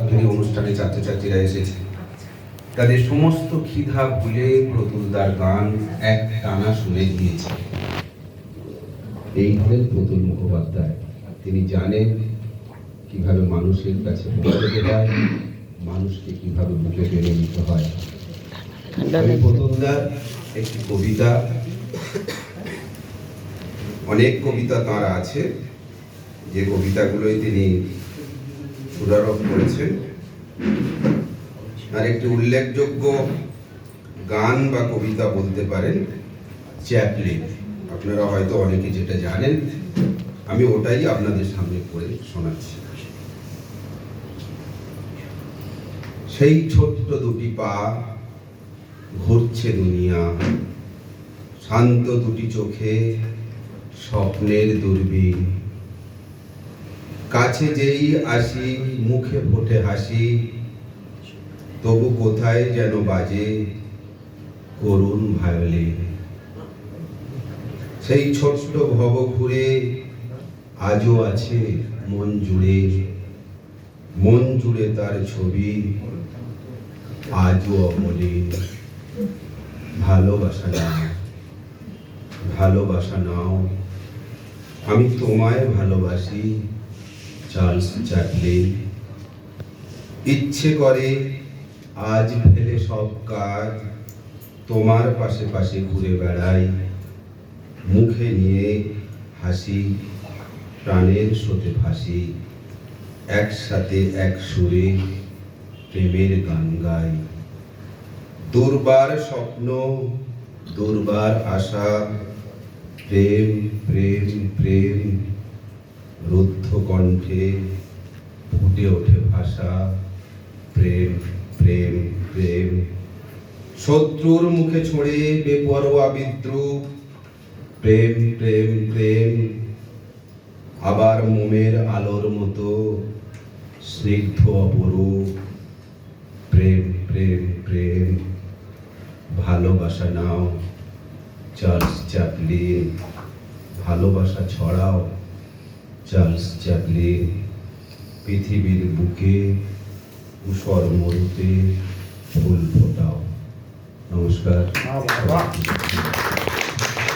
এই অনুষ্ঠানে ছাত্রছাত্রীরা এসেছে। তাদের সমস্ত ক্ষিধা ভুলে প্রতুলদার গান এক টানা শুনে গিয়েছে। এই হলেন প্রতুল মুখোপাধ্যায় তিনি জানেন কীভাবে মানুষের কাছে পৌঁছতে হয় মানুষকে কীভাবে বুকে টেনে নিতে হয়। আমি প্রতুলদার একটি কবিতা অনেক কবিতা তাঁর আছে। যে কবিতাগুলোই তিনি উদারক করেছেন আর একটি উল্লেখযোগ্য গান বা কবিতা বলতে পারেন, চ্যাপলিন। আপনারা হয়তো অনেকে যেটা জানেন, আমি ওটাই আপনাদের সামনে পড়ে শোনাচ্ছি। সেই ছোট্ট দুটি পা ঘুরছে দুনিয়া, শান্ত দুটি চোখে স্বপ্নের দূরবীন। কাছে যেই আসি, মুখে ফোটে হাসি। তবু কোথায় যেন বাজে করুণ ভায়োলিন সেই ছোট্ট ভব ঘুরে আজও আছে মন জুড়ে। মন জুড়ে তার ছবি আজও অমলে। ভালোবাসা নাও ভালোবাসা নাও। আমি তোমায় ভালোবাসি। Charles Chaplin. ইচ্ছে করে আজ ফেলে সব কাজ, তোমার পাশে পাশে ঘুরে বেড়াই, মুখে নিয়ে হাসি, প্রাণের স্রোতে ভাসি, একসাথে এক সুরে প্রেমের গান গাই। দুর্বার স্বপ্ন, দুর্বার আশা, প্রেম প্রেম প্রেম রুদ্ধ কণ্ঠে ফুটে ওঠে ভাষা, প্রেম প্রেম প্রেম। শত্রুর মুখে ছড়ে বেপরোয়া বিদ্রুপ। প্রেম প্রেম প্রেম। আবার মোমের আলোর মতো স্নিগ্ধ অপরূপ। প্রেম প্রেম প্রেম। ভালোবাসা নাও, চার্লস চ্যাপলিন। ভালোবাসা ছড়াও। চার্লস চ্যাপলিন পৃথিবীর বুকে উষর মরুতে ফুল ফোটাও নমস্কার